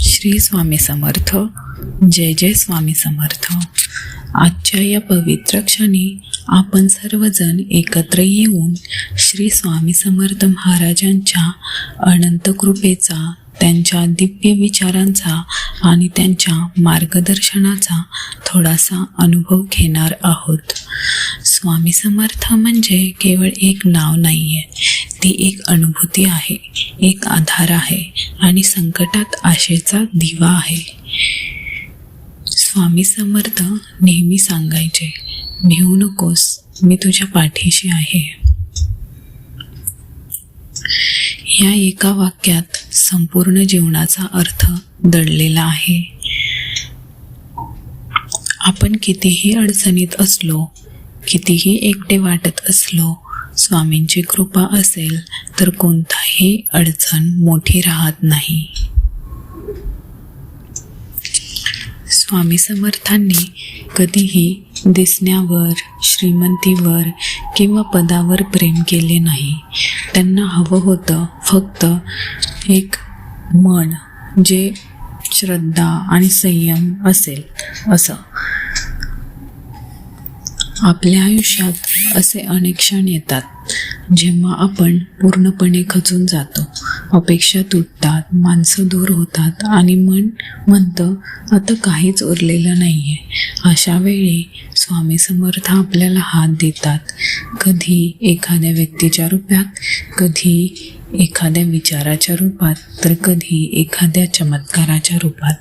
श्री स्वामी समर्थ जय जय स्वामी समर्थ. आजच्या या पवित्र क्षणी आपण सर्वजण एकत्र येऊन श्री स्वामी समर्थ महाराजांच्या अनंत कृपेचा त्यांच्या दिव्य विचारांचा आणि त्यांच्या मार्गदर्शनाचा थोडासा अनुभव घेणार आहोत. स्वामी समर्थ म्हणजे केवळ एक नाव नाही आहे ती एक अनुभूती आहे एक आधार आहे आणि संकटात आशेचा दिवा आहे. स्वामी समर्थ नेहमी सांगायचे भिवू नकोस मी तुझ्या पाठीशी आहे. या एका वाक्यात संपूर्ण जीवनाचा अर्थ दडलेला आहे. आपण कितीही अडचणीत असलो कितीही एकटे वाटत असलो स्वामींची कृपा असेल तर कोणताही अडचण मोठी राहत नाही. स्वामी समर्थांनी कधीही दिसण्यावर श्रीमंतीवर किंवा पदावर प्रेम केले नाही. त्यांना हवं होतं फक्त एक मन जे श्रद्धा आणि संयम असेल असं. आपल्या आयुष्यात असे अनेक क्षण येतात जेव्हा आपण पूर्णपणे खचून जातो. अपेक्षा तुटतात माणसं दूर होतात आणि मन म्हणतं आता काहीच उरलेलं नाही आहे अशा वेळी स्वामी समर्थ आपल्याला हात देतात. कधी एखाद्या व्यक्तीच्या रूपात कधी एखाद्या विचाराच्या रूपात तर कधी एखाद्या चमत्काराच्या रूपात.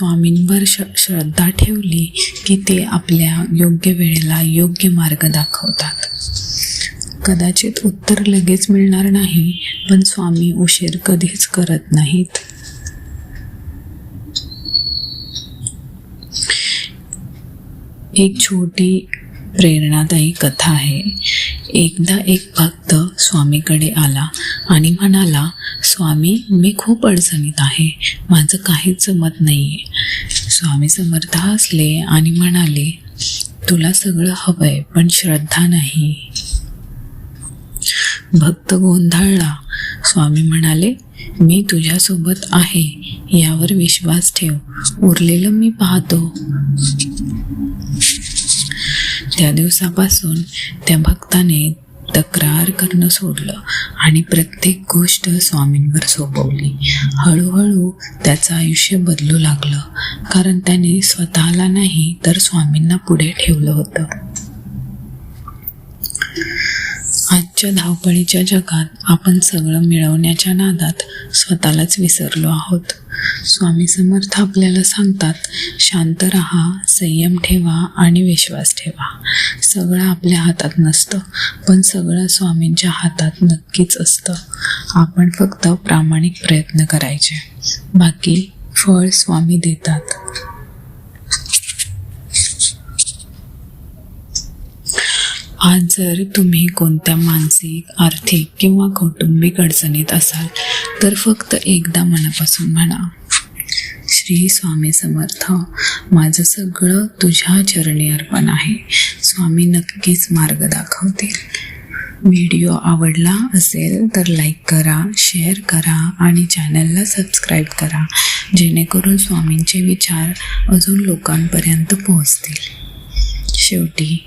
स्वामींवर श श्रद्धा ठेवली की ते आपल्या योग्य वेळेला योग्य मार्ग दाखवतात. कदाचित उत्तर लगेच मिळणार नाही पण स्वामी उशीर कधीच करत नाहीत. एक छोटी प्रेरणादायी कथा आहे. एकदा एक भक्त स्वामीकडे आला आणि म्हणाला स्वामी मी खूप अडचणीत आहे. माझं काहीच जमत नाही आहे स्वामी समर्थ हसले आणि म्हणाले तुला सगळं हवंय पण श्रद्धा नाही. भक्त गोंधळला. स्वामी म्हणाले मी तुझ्यासोबत आहे यावर विश्वास ठेव. उरलेलं मी पाहतो. त्या दिवसापासून त्या भक्ताने तक्रार करणं सोडलं. आणि प्रत्येक गोष्ट स्वामींवर सोपवली. हळूहळू त्याचं आयुष्य बदलू लागलं. कारण त्याने स्वतःला नाही तर स्वामींना पुढे ठेवलं होतं. आजच्या धावपळीच्या जगात आपण सगळं मिळवण्याच्या नादात स्वतःलाच विसरलो आहोत. स्वामी समर्थ आपल्याला सांगतात शांत राहा संयम ठेवा आणि विश्वास ठेवा. सगळं आपल्या हातात नसतं पण सगळं स्वामींच्या हातात नक्कीच असतं. आपण फक्त प्रामाणिक प्रयत्न करायचे. बाकी फळ स्वामी देतात. आज जर तुम्ही कोणत्या मानसिक आर्थिक किंवा कौटुंबिक अडचणीत असाल तर फक्त एकदा मनापासून म्हणा. श्री स्वामी समर्थ माझं सगळं तुझ्या चरणी अर्पण आहे. स्वामी नक्कीच मार्ग दाखवतील. व्हिडिओ आवडला असेल तर लाईक करा शेअर करा आणि चॅनलला सबस्क्राईब करा. जेणेकरून स्वामींचे विचार अजून लोकांपर्यंत पोहोचतील. शेवटी